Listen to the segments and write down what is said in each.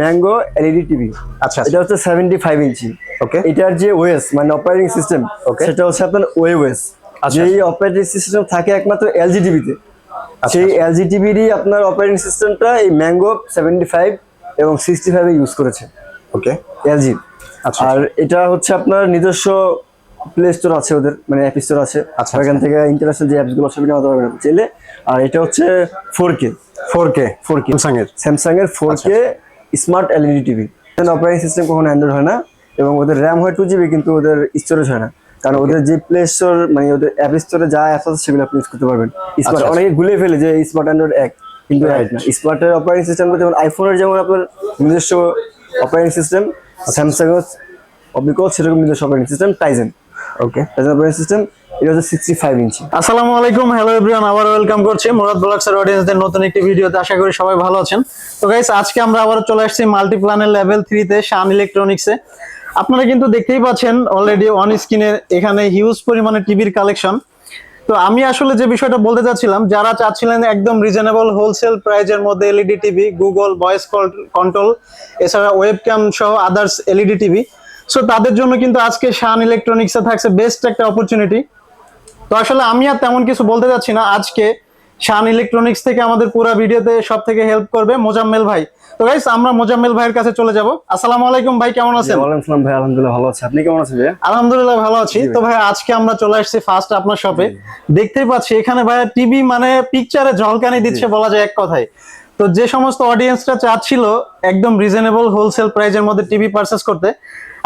Mango LED TV. আচ্ছা এটা হচ্ছে সেভেন্টি ফাইভ ইঞ্চি। ওকে। এটার যে ওয়েস মানে অপারেটিং সিস্টেম. সেটা হচ্ছে আপনার ওয়ে ওয়েস আচ্ছা, যেই অপারেটিং সিস্টেম থাকে একমাত্র এলজি টিভিতে সেই এলজি টিভিরই আপনার অপারেটিং সিস্টেমটা এই ম্যাঙ্গো সেভেন্টি ফাইভ এবং সিক্সটি ফাইভে ইউজ করেছে। ওকে। এলজি আচ্ছা। আর এটা হচ্ছে আপনার নিজস্ব প্লে স্টোর আছে ওদের মানে অ্যাপ স্টোর আছে। আচ্ছা, এখান থেকে ইন্টারন্যাশনাল যে অ্যাপসগুলো সবই নেওয়া আপনি চাইলে। আর এটা হচ্ছে four K four K four K Samsung এর। স্যামসাং এর four K smart LED TV operating system কখনো অ্যান্ড্রয়েড হয় না এবং ওদের র্যাম হয় টু জিবি কিন্তু ওদের স্টোরেজ হয় না। কারণ ওদের যে প্লে স্টোর মানে ওদের অ্যাপ স্টোরে যা অ্যাপ আছে সেগুলো আপনি ইউজ করতে পারবেন। স্মার্ট আচ্ছা। অনেকে ভুলে ফেলে যে স্মার্ট অ্যান্ড্রয়েড এক কিন্তু এক না। স্মার্টের অপারেটিং সিস্টেম যেমন আইফোনের যেমন আপনার নিজস্ব অপারেটিং সিস্টেম স্যামসাং অবিকল সেরকম নিজস্ব operating system Tizen okay Tizen operating system sixty five inch আসসালামু আলাইকুম আবার ওয়েলকাম মুরাদ নতুন একটি আশা করি সবাই ভালো আছেন। তো আজকে আমরা চলে আসছি মাল্টিপ্ল্যানের লেভেল 3 তে শান ইলেকট্রনিক্সে আপনারা কিন্তু দেখতেই পাচ্ছেন অলরেডি অন স্ক্রিনে এখানে হিউজ পরিমাণে টিভির কালেকশন তো আমি আসলে যে বিষয়টা বলতে চাচ্ছিলাম, যারা চাচ্ছিলেন একদম রিজনেবল হোলসেল প্রাইজের মধ্যে LED TV Google voice control এছাড়া ওয়েবক্যাম সহ আদার্স এলইডি টিভি সো তাদের জন্য কিন্তু আজকে শান ইলেকট্রনিক্সে থাকছে বেস্ট একটা অপরচুনিটি তো আসলে আমি আর তেমন কিছু বলতে যাচ্ছি না। আজকে শান ইলেকট্রনিক্স থেকে আমাদের পুরো ভিডিওতে সব থেকে হেল্প করবে মোজাম্মেল ভাই। তো গাইস আমরা মোজাম্মেল ভাইয়ের কাছে চলে যাব। আসসালামু আলাইকুম ভাই কেমন আছেন? ওয়ালাইকুম আসসালাম ভাই আলহামদুলিল্লাহ ভালো আছে। আপনি কেমন আছেন ভাইয়া? আলহামদুলিল্লাহ ভালো আছি। তো ভাই। আজকে আমরা চলে আসছি ফার্স্ট আপনার শপে দেখতেই পাচ্ছি এখানে ভাই টিভি মানে পিকচারে ঝলকানি দিচ্ছে বলা যায় এক কথায়। তো যে সমস্ত অডিয়েন্সরা চাচ্ছিল একদম রিজনেবল হোলসেল প্রাইজের মধ্যে টিভি পারচেস করতে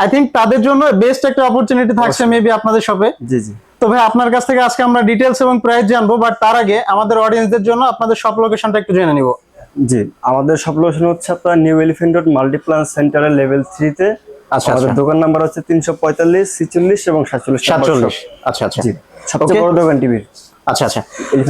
আই থিংক তাদের জন্য বেস্ট একটা অপরচুনিটি থাকছে মেবি আপনাদের শপে জি জি। তো ভাই আপনার কাছ থেকে আজকে আমরা ডিটেলস এবং প্রাইস জানব বাট তার আগে আমাদের অডিয়েন্সদের জন্য আপনাদের শপ লোকেশনটা একটু জেনে নিব। জি আমাদের সব লোকেশন হচ্ছে আপনার নিউ এলিফেন্ট রোড মাল্টিপ্লান সেন্টারের লেভেল থ্রিতে আচ্ছা, আমাদের আচ্ছা। দোকান নাম্বার হচ্ছে তিনশো পঁয়তাল্লিশ ছিচল্লিশ এবং সাতচল্লিশ সাতচল্লিশ। আচ্ছা আচ্ছা। জি সবচেয়ে বড় দোকান টিভির। আচ্ছা আচ্ছা।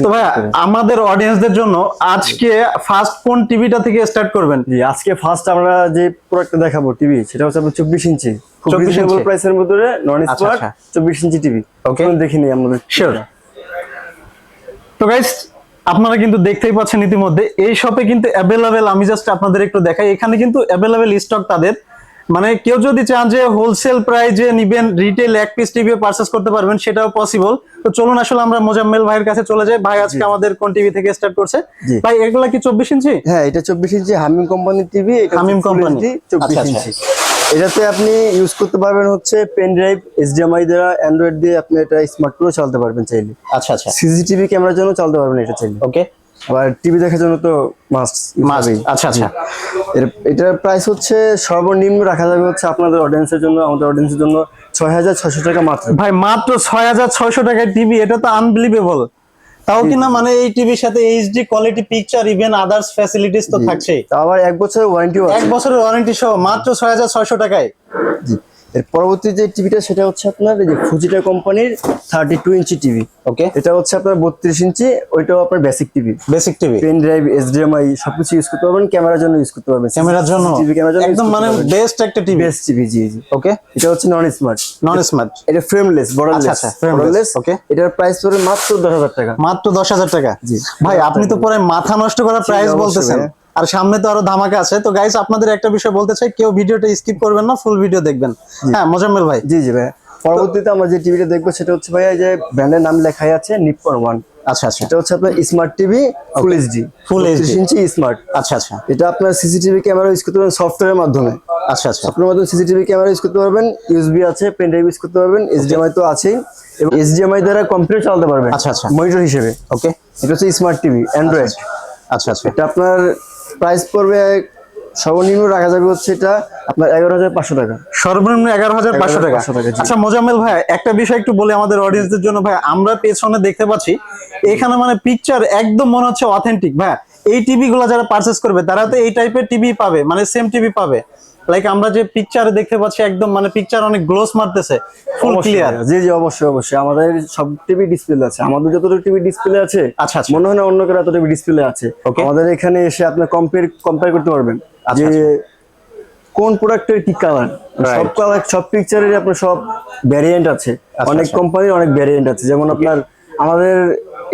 তো ভাই। আমাদের অডিয়েন্সদের জন্য আজকে ফার্স্ট কোন টিভিটা থেকে স্টার্ট করবেন? জি আজকে ফার্স্ট আমরা যে প্রোডাক্টটা দেখাবো টিভি সেটা হচ্ছে আপনার চব্বিশ ইঞ্চি। 24 রিজনেবল প্রাইসের মধ্যে নন আচ্ছা, স্মার্ট আচ্ছা। চব্বিশ ইঞ্চি টিভি Okay. দেখিনি আমাদের শিওর তো গাইস আপনারা কিন্তু দেখতেই পাচ্ছেন ইতিমধ্যে এই শপে কিন্তু অ্যাভেলেবেল আমি জাস্ট আপনাদের একটু দেখাই। এখানে কিন্তু অ্যাভেলেবেল স্টক তাদের। মানে কেউ যদি চান যে হোলসেল প্রাইজে নিবেন রিটেল এক পিস টিভি পারচেস করতে পারবেন সেটাও পসিবল তো চলুন আসলে আমরা মোজাম্মেল ভাইয়ের কাছে চলে যাই। ভাই আজকে আমাদের কোন টিভি থেকে স্টার্ট করছে? ভাই এগুলা কি চব্বিশ ইঞ্চি? হ্যাঁ এটা চব্বিশ ইঞ্চি হামিম কোম্পানির টিভি হামিম company। চব্বিশ আচ্ছা, ইঞ্চি। এটাতে আপনি ইউজ করতে পারবেন হচ্ছে পেন ড্রাইভ এইচডিএমআই দ্বারা অ্যান্ড্রয়েড দিয়ে আপনি এটা স্মার্ট করে চালাতে পারবেন চাইলে। আচ্ছা আচ্ছা। সিসিটিভি ক্যামেরার জন্য চালাতে পারবেন এটা চাইলে। ওকে আবার টিভি দেখার জন্য তো মাস্ট মাস্ট আচ্ছা আচ্ছা। এর এটার প্রাইস হচ্ছে সর্বনিম্ন রাখা যাবে হচ্ছে আপনাদের অডিয়েন্সের জন্য আমাদের অডিয়েন্সের জন্য ছয় হাজার ছশো টাকা মাত্র। ভাই মাত্র ছয় হাজার ছয়শো টাকায় টিভি এটা তো আনবিলিভেবল তাও কিনা মানে এই টিভির সাথে HD quality picture even others facilities তো থাকছে তো আবার এক বছরের ওয়ারেন্টি এক বছরের ওয়ারেন্টি সহ মাত্র ছয় হাজার ছয়শো টাকায়। জি। এর পরবর্তী যে টিভিটা সেটা হচ্ছে আপনার এই যে ফুজিটা কোম্পানির thirty two inch TV okay এটা হচ্ছে আপনার বত্রিশ ইঞ্চি ওইটাও আপনার basic TV basic TV pen drive HDMI সবকিছু ইউজ করতে পারবেন ক্যামেরার জন্য ইউজ করতে পারবেন। ক্যামেরার জন্য। টিভি ক্যামেরার জন্য একদম মানে বেস্ট একটা টিভি বেস্ট টিভি জি জি ওকে এটা হচ্ছে নন স্মার্ট নন স্মার্ট এটা ফ্রেমলেস বর্ডারলেস আচ্ছা, আচ্ছা, frameless, বর্ডারলেস okay. এটার প্রাইস পড়বে মাত্র দশ হাজার টাকা। মাত্র দশ হাজার টাকা। জি। ভাই আপনি তো পরে মাথা নষ্ট করার প্রাইস বলতেছেন। আর সামনে তো আরও ধামাকা আছে। তো গাইস আপনাদের একটা বিষয় বলতে চাই কেউ ভিডিওটা স্কিপ করবেন না ফুল ভিডিও দেখবেন। হ্যাঁ মোজাম্মেল ভাই। জি জি ভাই পরবর্তীতে আমরা যে টিভিটা দেখব সেটা হচ্ছে ভাইয়া যে ব্র্যান্ডের নাম লেখাই আছে নিপ্পন ওয়ান আচ্ছা আচ্ছা। এটা হচ্ছে আপনার smart TV full HD inch smart আচ্ছা আচ্ছা। এটা আপনার সিসিটিভি ক্যামেরা ইউজ করতে পারবেন সফটওয়্যারের মাধ্যমে। আচ্ছা আচ্ছা। আপনার মাধ্যমে সিসিটিভি ক্যামেরা ইউজ করতে পারবেন ইউএসবি আছে পেন ড্রাইভ ইউজ করতে পারবেন এইচডিএমআই তো আছেই। এবং এইচডিএমআই দ্বারা কম্পিউটার চালাতে পারবেন আচ্ছা, আচ্ছা। মনিটর হিসেবে। ওকে এটা হচ্ছে স্মার্ট টিভি অ্যান্ড্রয়েড আচ্ছা আচ্ছা। এটা আপনার প্রাইস পড়বে সর্বনিম্ন রাখা যাবে হচ্ছে এটা আপনার এগারো হাজার পাঁচশো টাকা। সর্বনিম্ন এগারো হাজার পাঁচশো টাকা। 11,500 টাকা, জি। আচ্ছা মোজাম্মেল ভাই একটা বিষয় একটু বলি আমাদের অডিয়েন্সদের জন্য। ভাই আমরা পেছনে দেখতে পাচ্ছি এখানে মানে পিকচার একদম মনে হচ্ছে অথেন্টিক ভাই এই টিভি গুলা যারা পারচেস করবে তারা তো এই টাইপের টিভি পাবে মানে সেম টিভি পাবে। লাইক আমরা যে পিকচারে দেখতে পাচ্ছি একদম মানে পিকচার অনেক গ্লোস মারতেছে ফুল ক্লিয়ার জি জি অবশ্যই অবশ্যই। আমাদের সব টিভি ডিসপ্লে আছে। আমাদের যতটুকু টিভি ডিসপ্লে আছে আচ্ছা, আচ্ছা। মনে হয় না অন্য কারও এত টিভি ডিসপ্লে আছে. আমাদের এখানে এসে আপনি কম্পেয়ার কম্পেয়ার করতে পারবেন আচ্ছা, যে কোন প্রোডাক্টের কি কালার সব কালার সব পিকচারের আপনার সব ভ্যারিয়েন্ট আছে। আচ্ছা, অনেক আচ্ছা। কোম্পানির অনেক ভ্যারিয়েন্ট আছে। যেমন আপনার আমাদের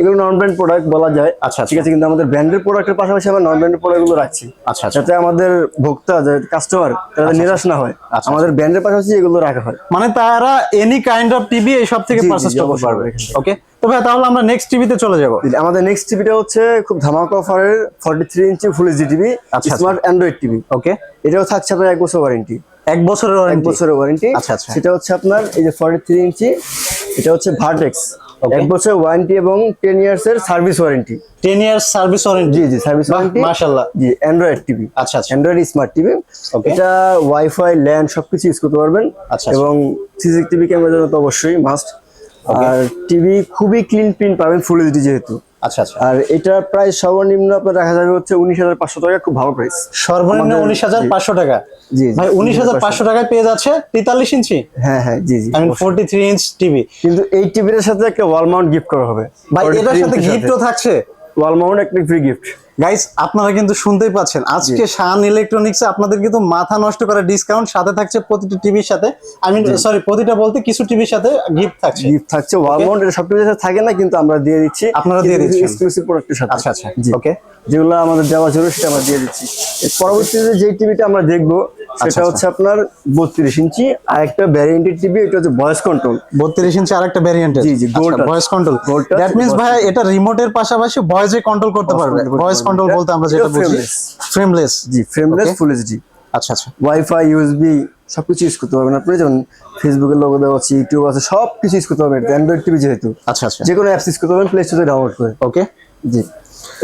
এগুলো নন ব্র্যান্ড প্রোডাক্ট বলা যায়। আচ্ছা, ঠিক আছে কিন্তু আমাদের ব্র্যান্ডের প্রোডাক্টের পাশাপাশি আমরা নন ব্র্যান্ডের প্রোডাক্টগুলো রাখছি। আচ্ছা আচ্ছা। যাতে আমাদের ভোক্তা যে কাস্টমার তারা নিরাশ না হয়। আচ্ছা। আমাদের ব্র্যান্ডের পাশাপাশি এগুলো রাখা হয়। মানে তারা এনি কাইন্ড অফ টিভি এই সব থেকে পারচেজ করতে পারবে ওকে তো ভাই তাহলে আমরা নেক্সট টিভিতে চলে যাব। আমাদের নেক্সট টিভিটা হচ্ছে খুব ধামাকা অফারের forty three inch full HD TV আচ্ছা। স্মার্ট অ্যান্ড্রয়েড টিভি ওকে এটাও থাকছে আপনার এক বছর ওয়ারেন্টি এক বছরের এক বছরের ওয়ারেন্টি আচ্ছা, আচ্ছা। সেটা হচ্ছে আপনার এই যে ফর্টি থ্রি ইঞ্চি এটা হচ্ছে ভার্টেক্স. এক বছর ওয়ারেন্টি এবং টেন ইয়ার্স এর service warranty ten years service warranty জি জি সার্ভিস ওয়ারেন্টি মাশাআল্লাহ। জি অ্যান্ড্রয়েড টিভি আচ্ছা আচ্ছা। Android smart TV. এটা ওয়াইফাই ল্যান্ড সবকিছু ইউজ করতে পারবেন। আচ্ছা, এবং সিসিটিভি ক্যামেরা জন্য তো অবশ্যই মাস্ট আর টিভি খুবই ক্লিন প্রিন্ট পাবেন ফুল এইচডি যেহেতু। আচ্ছা আচ্ছা। আর এটা প্রায় সর্বনিম্ন আপনার রাখা যাবে হচ্ছে উনিশ হাজার পাঁচশো টাকা খুব ভালো প্রাইস সর্বনিম্ন উনিশ হাজার পাঁচশো টাকা? জি ভাই উনিশ হাজার পাঁচশো টাকায় পেয়ে যাচ্ছে তেতাল্লিশ ইঞ্চি? হ্যাঁ হ্যাঁ জি জি আমি ফোরটি থ্রি ইঞ্চ টিভি কিন্তু এই টিভির সাথে একটা ওয়াল মাউন্ট গিফট করা হবে। ভাই এটার সাথে গিফটও থাকছে। ওয়াল মাউন্ট একটা ফ্রি গিফট গাইস আপনারা কিন্তু শুনতেই পাচ্ছেন। আজকে শান ইলেকট্রনিক্সে আপনাদের কিন্তু মাথা নষ্ট করা ডিসকাউন্ট সাথে থাকছে প্রতিটি টিভির সাথে। আই মিন সরি প্রতিটা বলতে কিছু টিভির সাথে গিফট থাকছে। গিফট থাকছে। ওয়াল মাউন্ট এটা সব টিভির সাথে থাকে না কিন্তু আমরা দিয়ে দিচ্ছি। আপনারা দিয়ে দিচ্ছেন। এক্সক্লুসিভ প্রোডাক্টের সাথে। আচ্ছা আচ্ছা। ওকে যেগুলো আমাদের দেওয়া জরুরি সেটা আমরা দিয়ে দিচ্ছি। পরবর্তীতে যে টিভিটা আমরা দেখব সেটা আচ্ছা। হচ্ছে আপনার বত্রিশ ইঞ্চি আর একটা ভ্যারিয়েন্টের টিভি এটা হচ্ছে ভয়েস কন্ট্রোল বত্রিশ ইঞ্চি আরেকটা ভ্যারিয়েন্ট জি, জি, ভয়েস কন্ট্রোল দ্যাট মিন্স ভাই এটা রিমোটের পাশাপাশি ভয়েসে কন্ট্রোল করতে পারবে। ভয়েস কন্ট্রোল বলতে আমরা যেটা বুঝি। ফ্রেমলেস জি ফ্রেমলেস. ফুল এইচডি আচ্ছা আচ্ছা। ওয়াইফাই ইউএসবি সবকিছু ইউজ করতে পারবেন আপনি। যেমন ফেসবুকের লোগো দেওয়া আছে ইউটিউব আছে সব কিছু ইউজ করতে পারবেন। অ্যান্ড্রয়েড টিভি যেহেতু। আচ্ছা আচ্ছা। যে কোনো অ্যাপস ইউজ করতে পারবেন প্লে স্টোরে ডাউনলোড করে। ওকে জি।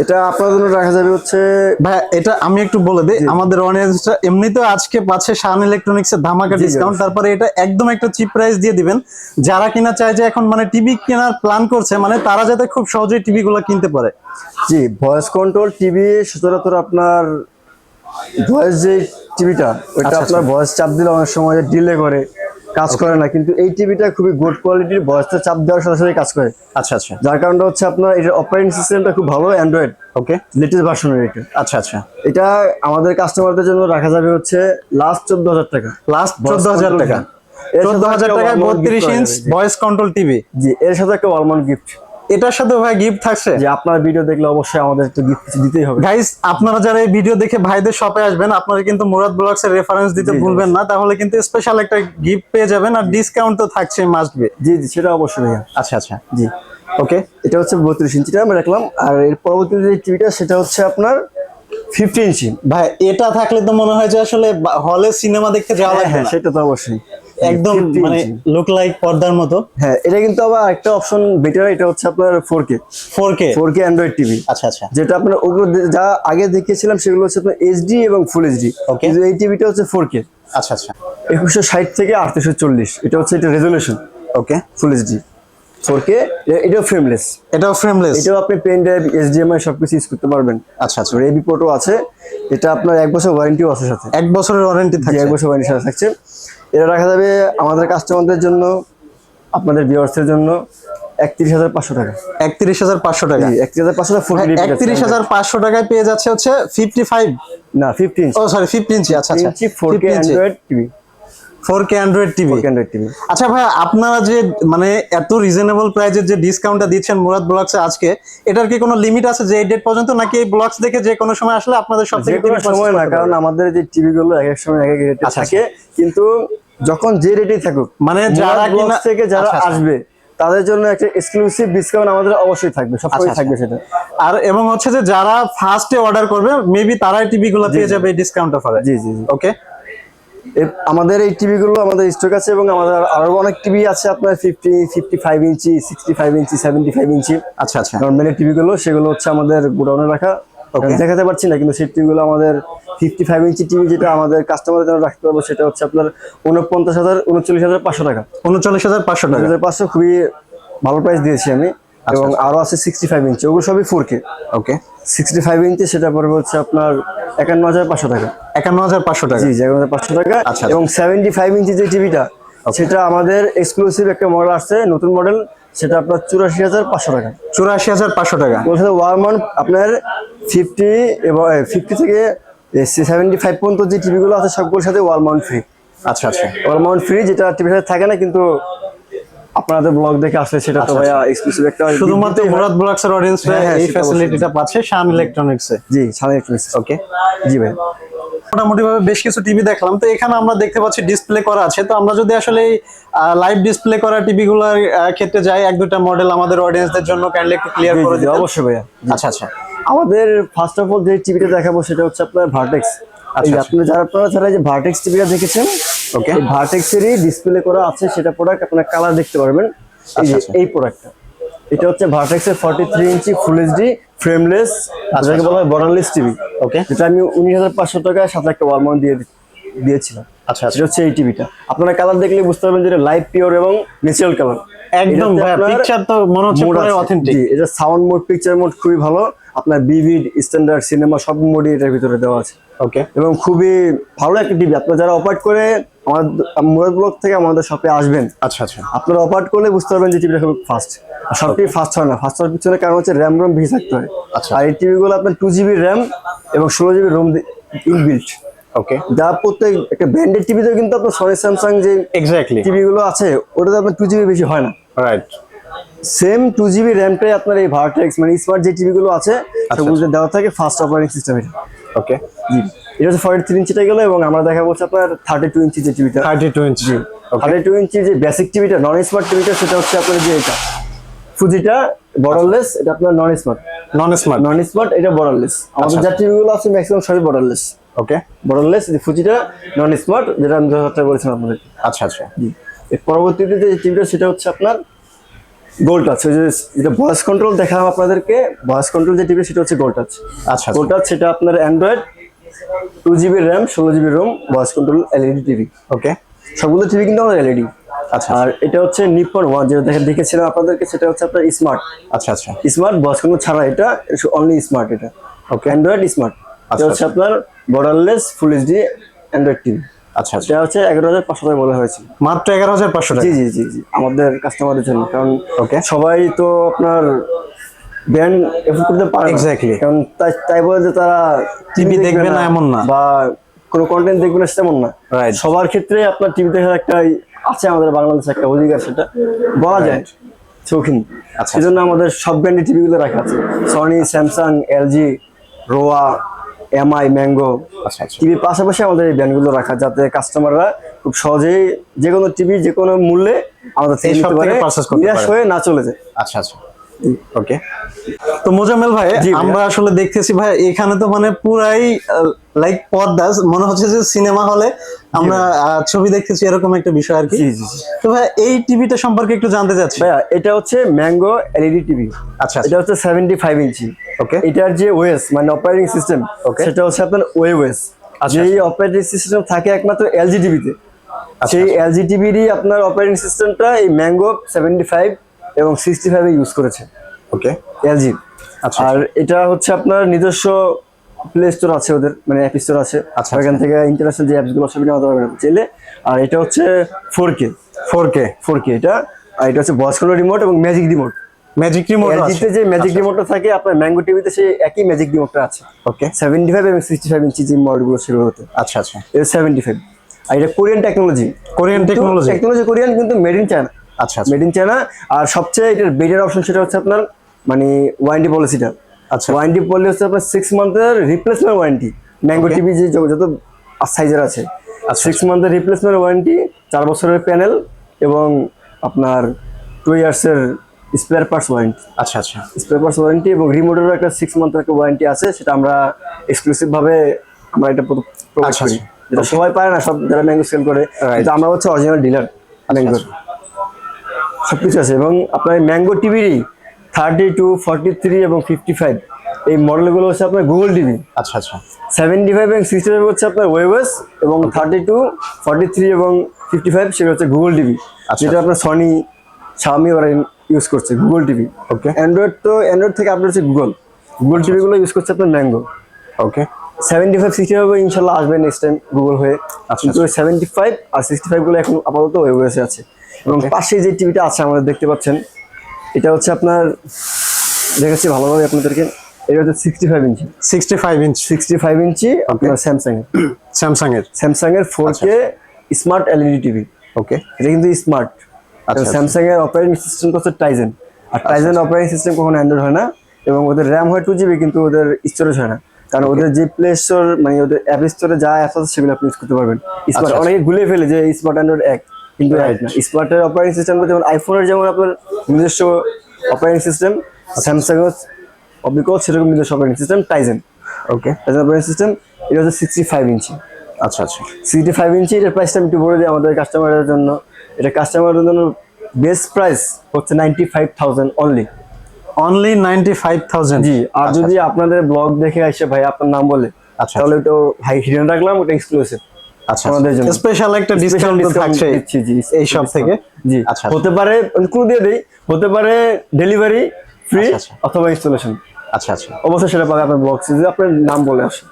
এটা আপনার জন্য রাখা যাবে হচ্ছে ভাই এটা আমি একটু বলে দিই আমাদের অডিয়েন্সটা এমনিতেও আজকে পাচ্ছে শান ইলেকট্রনিক্স এর ধামাকা ডিসকাউন্ট তারপরে এটা একদম একটা চিপ প্রাইস দিয়ে দিবেন। যারা কিনা চায় যে এখন মানে টিভি কেনার প্ল্যান করছে মানে তারা যাতে খুব সহজেই টিভি গুলো কিনতে পারে। জি ভয়েস কন্ট্রোল টিভি সচরাচর আপনার ভয়েস যে টিভিটা ওইটা আচ্ছা, আপনার ভয়েস চাপ দিলে অনেক সময় ডিলে করে। কাজ করে না কিন্তু এই টিভিটা খুবই গুড কোয়ালিটির ভয়েসটা চাপ দেওয়ার সাথে সাথে কাজ করে। আচ্ছা আচ্ছা। যার কারণটা হচ্ছে আপনার এটার অপারেটিং সিস্টেমটা খুব ভালো অ্যান্ড্রয়েড ওকে লেটেস্ট ভার্সনের এটা। আচ্ছা আচ্ছা। এটা আমাদের কাস্টমারদের জন্য রাখা যাবে হচ্ছে লাস্ট চোদ্দ হাজার টাকা। লাস্ট চোদ্দ হাজার টাকা। এর চোদ্দ হাজার টাকা বত্রিশ ইঞ্চ ভয়েস কন্ট্রোল টিভি জি এর সাথে একটা ওয়ালমাউন্ট গিফট এটার সাথে ভাই গিফট থাকছে? যে আপনার ভিডিও দেখলে অবশ্যই আমাদের একটু গিফট কিছু দিতেই হবে। গাইস আপনারা যারা এই ভিডিও দেখে ভাইদের শপে আসবেন আপনারা কিন্তু মুরাদ ব্লগস এর রেফারেন্স দিতে ভুলবেন না। তাহলে কিন্তু স্পেশাল একটা গিফট পেয়ে যাবেন আর ডিসকাউন্ট তো থাকছে মাস্ট বি জি জি সেটা অবশ্যই ভাইয়া। আচ্ছা আচ্ছা। জি। ওকে এটা হচ্ছে বত্রিশ ইঞ্চিটা আমি রাখলাম। আর এর পরবর্তীতে যে টিভিটা সেটা হচ্ছে আপনার ফিফটি ইঞ্চি। ভাই এটা থাকলে তো মনে হয় যে আসলে হলে সিনেমা দেখতে যাওয়া লাগবে হ্যাঁ সেটা তো অবশ্যই। একদম মানে। লুক লাইক পর্দার মতো। হ্যাঁ এটা কিন্তু আবার একটা অপশন বেটার এটা হচ্ছে আপনার four K 4K four K Android TV আচ্ছা আচ্ছা। যেটা আপনার ওগুলো যা আগে দেখিয়েছিলাম সেগুলো হচ্ছে আপনার এইচডি এবং ফুল এইচডি. কিন্তু এই টিভিটা হচ্ছে ফোর কে আচ্ছা আচ্ছা। একুশশো ষাট থেকে আটশো চল্লিশ। এটা হচ্ছে এটা resolution okay full HD four K এটাও ফ্রেমলেস এটাও ফ্রেমলেস এটাও আপনি পেন ড্রাইভ এইচডিএমআই সবকিছু ইউজ করতে পারবেন। আচ্ছা আচ্ছা। আর এবি পোর্টও আছে। এটা আপনার এক বছর ওয়ারেন্টিও আছে সাথে। এক বছরের ওয়ারেন্টি জি, থাকছে। এক বছর ওয়ারেন্টি সাথে থাকছে। এটা রাখা যাবে আমাদের কাস্টমারদের জন্য আপনাদের ভিউয়ার্সের জন্য একত্রিশ হাজার পাঁচশো টাকা। একত্রিশ হাজার পাঁচশো টাকা? একত্রিশ হাজার পাঁচশো টাকা ফুল একত্রিশ হাজার পাঁচশো টাকায় পেয়ে যাচ্ছে হচ্ছে ফিফটি ফাইভ না ফিফটিন ও সরি ফিফটি ইঞ্চি আচ্ছা আচ্ছা। Four K Android TV four K Android TV Android TV আচ্ছা ভাই আপনারা যে মানে এত রিজনেবল প্রাইজের যে ডিসকাউন্টটা দিচ্ছেন মুরাদ ব্লগসে আজকে এটার কি কোনো লিমিট আছে যে এই ডেট পর্যন্ত নাকি এই ব্লগস দেখে যে কোনো সময় আসলে আপনাদের সব থেকে সময় না কারণ আমাদের যে টিভি গুলো এক এক সময় এক এক রেটে আচ্ছা, থাকে কিন্তু যখন যে রেটেই থাকুক মানে যারা থেকে যারা আচ্ছা, আচ্ছা। আসবে তাদের জন্য একটা এক্সক্লুসিভ ডিসকাউন্ট আমাদের অবশ্যই থাকবে সবসময় আচ্ছা, থাকবে সেটা। আর এবং হচ্ছে যে যারা ফার্স্টে অর্ডার করবে মেবি তারাই টিভি গুলো পেয়ে যাবে এই ডিসকাউন্ট অফারে জি জি জি। ওকে আমাদের এই টিভি গুলো আমাদের স্টক আছে এবং আমাদের আরও অনেক টিভি আছে আপনার fifty fifty five inch sixty five inch seventy five inch আচ্ছা। আচ্ছা নর্মালি টিভি গুলো সেগুলো হচ্ছে আমাদের গোডাউনে রাখা। দেখাতে পারছি না কিন্তু সেই টিভি গুলো আমাদের ফিফটি ফাইভ ইঞ্চি টিভি যেটা আমাদের কাস্টমারের জন্য রাখতে পারব সেটা হচ্ছে আপনার উনপঞ্চাশ হাজার উনচল্লিশ হাজার পাঁচশো টাকা। উনচল্লিশ হাজার পাঁচশো টাকা? হাজার পাঁচশো খুবই ভালো প্রাইস দিয়েছি আমি আচ্ছা, এবং আরও আছে সিক্সটি ফাইভ ইঞ্চি ওগুলো সবই four K okay sixty five inch সেটা পড়বে হচ্ছে আপনার একান্ন হাজার পাঁচশো টাকা। একান্ন হাজার পাঁচশো টাকা? জি এগারো হাজার পাঁচশো টাকা। আচ্ছা। এবং সেভেন্টি ফাইভ ইঞ্চি যে টিভিটা সেটা আমাদের এক্সক্লুসিভ একটা মডেল আসছে নতুন মডেল সেটা আপনার চুরাশি হাজার পাঁচশো টাকা। চুরাশি হাজার পাঁচশো টাকা। ওর সাথে ওয়ারমান আপনার ফিফটি এবং ফিফটি থেকে সেভেন্টি ফাইভ পর্যন্ত যে টিভিগুলো আছে সবগুলোর সাথে ওয়াল মাউন্ট ফ্রি আচ্ছা। আচ্ছা ওয়াল মাউন্ট ফ্রি যেটা টিভির সাথে থাকে না কিন্তু আপনাদের ব্লগ দেখে আসলে সেটা তো ভাইয়া এক্সক্লুসিভ একটা আচ্ছা, শুধুমাত্র ভরত। মুরাদ ব্লগস এর অডিয়েন্স হ্যাঁ, হ্যাঁ, এই ফ্যাসিলিটিটা পাচ্ছে শাম ইলেকট্রনিক্সে জি শাম ইলেকট্রনিক্স ওকে জি ভাই মোটামুটি ভাবে বেশ কিছু টিভি দেখলাম। তো এখানে আমরা দেখতে পাচ্ছি ডিসপ্লে করা আছে। তো আমরা যদি আসলে লাইভ ডিসপ্লে করা টিভি গুলোর ক্ষেত্রে যাই এক দুটা মডেল আমাদের অডিয়েন্সদের জন্য কাইন্ডলি একটু ক্লিয়ার করে জি, অবশ্যই ভাইয়া। আচ্ছা আচ্ছা। আমাদের ফার্স্ট অফ অল যে টিভিটা দেখাবো সেটা হচ্ছে আপনার ভার্টেক্স আচ্ছা, আপনি যারা আপনারা যারা যে ভার্টেক্স টিভিটা দেখেছেন ওকে ভার্টেক্সেরই ডিসপ্লে করা আছে সেটা প্রোডাক্ট আপনার কালার দেখতে পারবেন। এই যে আচ্ছা। এই প্রোডাক্টটা এটা হচ্ছে ভার্টেক্সের forty three inch full HD frameless যেটাকে বলা হয় বর্ডারলেস টিভি ওকে যেটা আমি উনিশ হাজার পাঁচশো টাকায় সাথে একটা ওয়ালমাউন্ট দিয়ে দিয়েছিলাম। আচ্ছা আচ্ছা। সেটা হচ্ছে এই টিভিটা আপনারা কালার দেখলে বুঝতে পারবেন যে লাইভ পিওর এবং ন্যাচারাল কালার একদম পিকচার তো মনে হচ্ছে পুরো অথেন্টিক এটা সাউন্ড মোড পিকচার মোড খুবই ভালো। আপনার বিভিড স্ট্যান্ডার্ড সিনেমা সব মোডই এটার ভিতরে দেওয়া আছে। ওকে এবং খুবই ভালো একটা টিভি আপনারা যারা অপারেট করে আমাদের মুরাদ ব্লক থেকে আমাদের শপে আসবেন আচ্ছা আচ্ছা। আপনারা অপারেট করলে বুঝতে পারবেন যে টিভিটা খুব ফাস্ট সব টিভি ফাস্ট হয় না। ফাস্ট হওয়ার পিছনে কারণ হচ্ছে র্যাম রোম বেশি থাকতে হয়। আচ্ছা। আর এই টিভিগুলো আপনার টু জিবি র্যাম এবং ষোলো জিবি রোম ইনবিল্ট ওকে যা প্রত্যেক একটা ব্র্যান্ডেড টিভিতেও কিন্তু আপনার সনি স্যামসাং যে এক্স্যাক্টলি টিভি গুলো আছে ওটাতে আপনার টু জিবি বেশি হয় না। রাইট সেম টু জিবি র্যামটাই আপনার এই ভার্টেক্স মানে স্মার্ট যে টিভি গুলো আছে আচ্ছা, সেগুলোতে দেওয়া থাকে ফার্স্ট অপারেটিং সিস্টেম এটা ওকে জি। এটা হচ্ছে ফর্টি থ্রি ইঞ্চিটা গেলো এবং আমরা দেখা বলছে আপনার থার্টি টু ইঞ্চি যে টিভিটা thirty two inch thirty two inch যে বেসিক টিভিটা নন স্মার্ট টিভিটা সেটা হচ্ছে আপনার যে এটা। ফুজিটা বর্ডারলেস এটা আপনার non smart non smart non smart এটা বর্ডারলেস আমাদের আচ্ছা। যা টিভি আছে ম্যাক্সিমাম সবই borderless okay borderless Fujita non smart যেটা আমি টাকা বলেছিলাম আপনাদের। আচ্ছা আচ্ছা। এর পরবর্তীতে যে টিভিটা সেটা হচ্ছে আপনার গোল টাচ ওই যে যেটা ভয়েস কন্ট্রোল দেখালাম আপনাদেরকে ভয়েস কন্ট্রোল যে টিভি সেটা হচ্ছে গোল টাচ আচ্ছা গোল টাচ সেটা আপনার অ্যান্ড্রয়েড টু জিবি র্যাম ষোলো GB ROM voice control LED TV okay সবগুলো টিভি কিন্তু আমাদের এলইডি আচ্ছা আর এটা হচ্ছে নিপন ওয়ান যেটা দেখে দেখেছিলাম আপনাদেরকে সেটা হচ্ছে আপনার স্মার্ট। আচ্ছা আচ্ছা। স্মার্ট কন্ট্রোল ছাড়া এটা অনলি স্মার্ট এটা। ওকে অ্যান্ড্রয়েড স্মার্ট এটা আচ্ছা, হচ্ছে আপনার borderless full HD Android TV আচ্ছা আচ্ছা। এটা হচ্ছে এগারো হাজার পাঁচশো টাকা বলা হয়েছিল মাত্র এগারো হাজার পাঁচশো টাকা? জি জি জি জি। আমাদের কাস্টমারের জন্য। কারণ Okay. সবাই তো আপনার ব্র্যান্ড এফোর্ড করতে পারে। Exactly. কারণ তাই তাই বলে যে তারা TV দেখবে না এমন না। বা কোনো কন্টেন্ট দেখবে না সেমন না. সবার ক্ষেত্রে আপনার টিভি দেখার একটা আছে আমাদের বাংলাদেশে একটা অধিকার সেটা বলা যায়। শৌখিন। আচ্ছা। সেই জন্য আমাদের সব ব্র্যান্ডের টিভিগুলো রাখা আছে। সনি স্যামসাং এলজি রোয়া এমআই ম্যাঙ্গো টিভির পাশাপাশি আমাদের এই ব্র্যান্ডগুলো রাখা যাতে কাস্টমাররা খুব সহজেই যে কোনো টিভি যে কোনো মূল্যে আমাদের থেকে এই নিতে পারে নিরাশ হয়ে না চলে যায়। আচ্ছা আচ্ছা। ওকে তো মোজাম্মেল ভাই আমরা আসলে দেখতেছি ভাই এখানে তো মানে পুরাই লাইক পর্দা মনে হচ্ছে যে সিনেমা হলে আমরা ছবি দেখতেছি এরকম একটা বিষয় আর কি। তো ভাই এই টিভিটা সম্পর্কে একটু জানতে চাচ্ছি। ভাইয়া এটা হচ্ছে ম্যাঙ্গো এলইডি টিভি। আচ্ছা এটা হচ্ছে সেভেন্টি ফাইভ ইঞ্চি। ওকে এটার যে ওয়েস মানে অপারেটিং সিস্টেম Okay. সেটা হচ্ছে আপনার ওয়ে ওয়েস। আচ্ছা, যেই অপারেটিং সিস্টেম থাকে একমাত্র এলজি টিভিতে। আচ্ছা, সেই এলজি টিভিরই আপনার অপারেটিং সিস্টেমটা এই ম্যাঙ্গো সেভেন্টি ফাইভ এবং সিক্সটি ফাইভে ইউজ করেছে ওকে এলজি আচ্ছা। আর এটা হচ্ছে আপনার নিজস্ব প্লে স্টোর আছে ওদের মানে অ্যাপ স্টোর আছে। আচ্ছা, এখান থেকে ইন্টারন্যাশনাল যে অ্যাপসগুলো সবই নেওয়া পারবেন চাইলে। আর এটা হচ্ছে four K four K four K এটা। আর এটা হচ্ছে বস কন্ট্রোল রিমোট এবং ম্যাজিক রিমোট ম্যাজিক রিমোট এলজিতে যে ম্যাজিক রিমোটটা থাকে আপনার ম্যাঙ্গো টিভিতে সেই একই ম্যাজিক রিমোটটা আছে। ওকে সেভেন্টি ফাইভ এবং সিক্সটি ফাইভ ইঞ্চি যে মডেলগুলো সেগুলো হতে। আচ্ছা আচ্ছা। এটা সেভেন্টি ফাইভ আর এটা Korean technology Korean technology technology Korean কিন্তু মেড ইন চায়না আচ্ছা মেড ইন চায়না আর সবচেয়ে এটার বেটার অপশন সেটা হচ্ছে আপনার মানে ওয়ারেন্টি পলিসিটা আচ্ছা। ওয়ারেন্টি পলিসি হচ্ছে আপনার সিক্স মান্থের রিপ্লেসমেন্ট ওয়ারেন্টি ম্যাঙ্গো টিভি যে যত- সাইজের আছে। আচ্ছা, সিক্স মান্থের রিপ্লেসমেন্ট ওয়ারেন্টি চার বছরের প্যানেল এবং আপনার টু ইয়ার্সের স্পেয়ার পার্টস ওয়ারেন্টি আচ্ছা আচ্ছা। স্পেয়ার পার্টস ওয়ারেন্টি এবং রিমোটেরও একটা সিক্স মান্থের একটা ওয়ারেন্টি আছে সেটা আমরা এক্সক্লুসিভ ভাবে আমরা এটা প্রোভাইড আচ্ছা, করি। আচ্ছা। যেটা সবাই পারে না সব যারা ম্যাঙ্গো সেল করে. কিন্তু আমরা হচ্ছে অরিজিনাল ডিলার ম্যাঙ্গোর সবকিছু আছে। এবং আপনার ম্যাঙ্গো টিভিরই থার্টি টু ফর্টি থ্রি এবং ফিফটি ফাইভ এই মডেলগুলো হচ্ছে আপনার গুগল টিভি আচ্ছা আচ্ছা। সেভেন্টি ফাইভ এবং সিক্সটি ফাইভ হচ্ছে আপনার ওয়েবস এবং থার্টি টু ফর্টি থ্রি এবং ফিফটি ফাইভ সেটা হচ্ছে গুগল টিভি আচ্ছা। যেটা আপনার সনি শাওমি ওরা ইউজ করছে গুগল টিভি ওকে অ্যান্ড্রয়েড তো অ্যান্ড্রয়েড থেকে আপনার হচ্ছে গুগল গুগল টিভিগুলো ইউজ করছে আপনার Mango okay seventy five sixty five ইনশাল্লাহ আসবে নেক্সট টাইম গুগল হয়ে। আচ্ছা, কিন্তু সেভেন্টি ফাইভ আর সিক্সটি ফাইভগুলো এখন আপাতত ওয়েবসে আছে। এবং পাশে যে টিভিটা আছে আমাদের দেখতে পাচ্ছেন এটা হচ্ছে আপনার দেখাচ্ছি ভালোভাবে আপনাদেরকে এটা হচ্ছে sixty five inch sixty five inch sixty five inch আপনার স্যামসাং স্যামসাং এর স্যামসাং এর four K smart LED TV okay এটা কিন্তু স্মার্ট আচ্ছা, আচ্ছা। স্যামসাং এর অপারেটিং সিস্টেম হচ্ছে টাইজেন আর টাইজেন অপারেটিং সিস্টেম কখনো অ্যান্ড্রয়েড হয় না এবং ওদের র্যাম হয় টু জিবি কিন্তু ওদের স্টোরেজ হয় না। কারণ ওদের যে প্লে স্টোর মানে ওদের অ্যাপ স্টোরে যা অ্যাপ আছে সেগুলো আপনি ইউজ করতে পারবেন। স্মার্ট আচ্ছা। অনেকে ভুলে ফেলে যে স্মার্ট অ্যান্ড্রয়েড এক। কিন্তু এক না। স্মার্টের অপারেটিং সিস্টেম যেমন আইফোনের যেমন আপনার নিজস্ব অপারেটিং সিস্টেম স্যামসাং অবিকল সেরকম নিজস্ব operating system Tizen okay Tizen operating system এটা হচ্ছে সিক্সটি ফাইভ ইঞ্চি আচ্ছা আচ্ছা। সিক্সটি ফাইভ ইঞ্চি এটার প্রাইসটা আমি একটু বলে দিই আমাদের কাস্টমারের জন্য। এটা কাস্টমারের জন্য বেস্ট প্রাইস হচ্ছে ninety five thousand only only ninety five thousand জি আর যদি আপনাদের ব্লগ দেখে আসে ভাই আপনার নাম বলে আচ্ছা। তাহলে ওটা হাই হিডেন রাখলাম ওটা এক্সক্লুসিভ আচ্ছা। স্পেশাল একটা ডিসকাউন্ট থাকছে এই সব থেকে। জি। আচ্ছা হতে পারে ক্লু দিয়ে দেই হতে পারে ডেলিভারি ফ্রি আচ্ছা, আচ্ছা। অথবা ইনস্টলেশন আচ্ছা আচ্ছা। অবশ্যই সেটা পাবে আপনার বক্সে যদি আপনার নাম বলে আসে।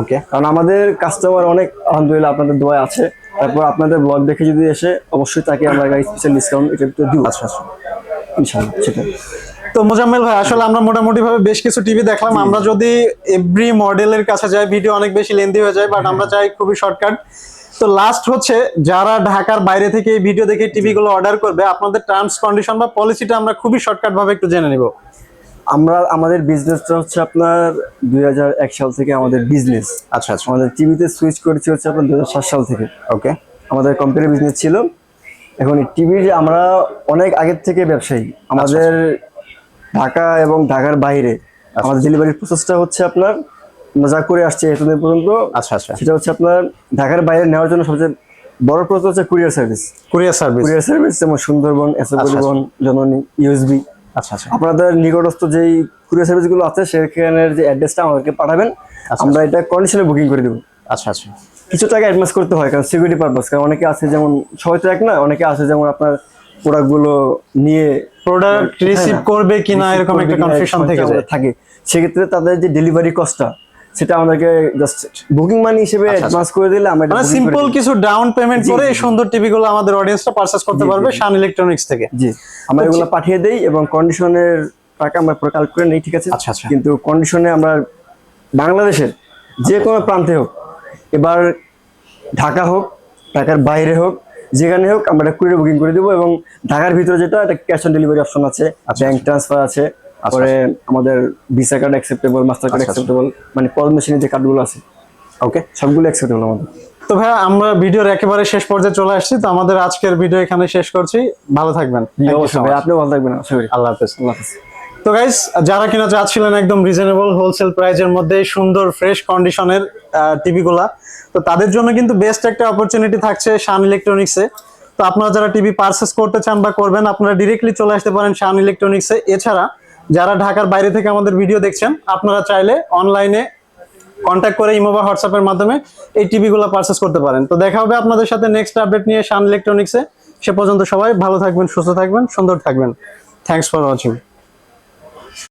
ওকে কারণ আমাদের কাস্টমার অনেক আলহামদুলিল্লাহ আপনাদের দোয়া আছে। তারপর আপনাদের ব্লগ দেখে যদি এসে অবশ্যই তাকে আমরা স্পেশাল ডিসকাউন্ট এটা দিব। আচ্ছা আচ্ছা। ইনশাআল্লাহ সেটা তো মোজাম্মেল ভাই আসলে আমরা মোটামুটি ভাবে বেশ কিছু টিভি দেখলাম। আমরা যদি এভরি মডেলের কাছে যাই ভিডিও অনেক বেশি লেন্দি হয়ে যায় বাট আমরা চাই খুবই শর্টকাট তো লাস্ট হচ্ছে যারা ঢাকার বাইরে থেকে এই ভিডিও দেখে টিভি গুলো অর্ডার করবে আপনাদের টার্মস কন্ডিশন বা পলিসিটা আমরা খুবই শর্টকাট ভাবে একটু জেনে নিব। আমরা আমাদের বিজনেসটা হচ্ছে আপনার দুই হাজার এক সাল থেকে আমাদের বিজনেস আচ্ছা আচ্ছা। আমাদের টিভিতে সুইচ করেছি হচ্ছে আপনার দুই হাজার সাত সাল থেকে। ওকে আমাদের কোম্পানি বিজনেস ছিল। এখন টিভির আমরা অনেক আগের থেকে ব্যবসায়ী। আমাদের ঢাকা এবং ঢাকার বাইরে। আমাদের ডেলিভারি প্রসেসটা হচ্ছে আপনার আমরা যা করে আসছি এতদিন পর্যন্ত আচ্ছা আচ্ছা। সেটা হচ্ছে আপনার ঢাকার বাইরে নেওয়ার জন্য সবচেয়ে বড় প্রসেস হচ্ছে courier service courier service courier service যেমন সুন্দরবন এসে আচ্ছা, পরিবহন জননী ইউএসবি আচ্ছা আচ্ছা। আপনাদের নিকটস্থ যেই কুরিয়ার সার্ভিসগুলো আছে সেখানের যে অ্যাড্রেসটা আমাদেরকে পাঠাবেন। আচ্ছা, আমরা এটা কন্ডিশনে বুকিং করে দেবো। আচ্ছা আচ্ছা। কিছু টাকা অ্যাডভান্স করতে হয় কারণ সিকিউরিটি পারপাস কারণ অনেকে আছে যেমন সবাই তো এক না অনেকে আছে যেমন আপনার প্রোডাক্টগুলো নিয়ে প্রোডাক্ট রিসিভ হ্যাঁ, করবে কিনা এরকম একটা কনফিউশন থেকে যায় থাকে। সেক্ষেত্রে তাদের যে ডেলিভারি কস্টটা সেটা আমাদেরকে জাস্ট বুকিং মানি হিসেবে অ্যাডভান্স করে দিলে আমরা মানে সিম্পল কিছু ডাউন পেমেন্ট করে এই সুন্দর টিভি গুলো আমাদের অডিয়েন্সটা পারচেজ করতে পারবে শান ইলেকট্রনিক্স থেকে। জি। আমরা এগুলো পাঠিয়ে দেই এবং কন্ডিশনের টাকা আমরা পরে কালেক্ট করে নেই ঠিক আছে? আচ্ছা, আচ্ছা। কিন্তু কন্ডিশনে আমরা বাংলাদেশের যে কোনো প্রান্তে হোক এবার ঢাকা হোক ঢাকার বাইরে হোক যেখানে হোক আমরা এটা বুকিং করে দেবো এবং ঢাকার ভিতরে যেটা একটা ক্যাশ অন ডেলিভারি অপশন আছে ব্যাংক ট্রান্সফার আছে তারপরে আমাদের Visa card acceptable master card আচ্ছা, আচ্ছা। অ্যাকসেপ্টেবল মানে পদ মেশিনের যে কার্ডগুলো আছে ওকে সবগুলো অ্যাকসেপ্টেবল আমাদের। তো ভাই আমরা ভিডিওর একেবারে শেষ পর্যায়ে চলে আসছি তো আমাদের আজকের ভিডিও এখানে শেষ করছি। ভালো থাকবেন। আপনিও ভালো থাকবেন আল্লাহ হাফেজ। আল্লাহ হাফিজ। তো গাইস যারা কিনা চাচ্ছিলেন একদম রিজনেবল হোলসেল প্রাইজের মধ্যে সুন্দর ফ্রেশ কন্ডিশনের টিভি গুলা, তো তাদের জন্য কিন্তু বেস্ট একটা অপরচুনিটি থাকছে শান ইলেকট্রনিক্সে তো আপনারা যারা টিভি পারচেস করতে চান বা করবেন, আপনারা ডিরেক্টলি চলে আসতে পারেন শান ইলেকট্রনিক্সে এছাড়া, যারা ঢাকার বাইরে থেকে আমাদের ভিডিও দেখছেন, আপনারা চাইলে অনলাইনে কন্ট্যাক্ট করে ইমো বা হোয়াটসঅ্যাপের মাধ্যমে এই টিভিগুলো পারচেস করতে পারেন। তো দেখা হবে আপনাদের সাথে নেক্সট আপডেট নিয়ে শান ইলেকট্রনিক্সে সে পর্যন্ত সবাই ভালো থাকবেন, সুস্থ থাকবেন, সুন্দর থাকবেন। Thanks for watching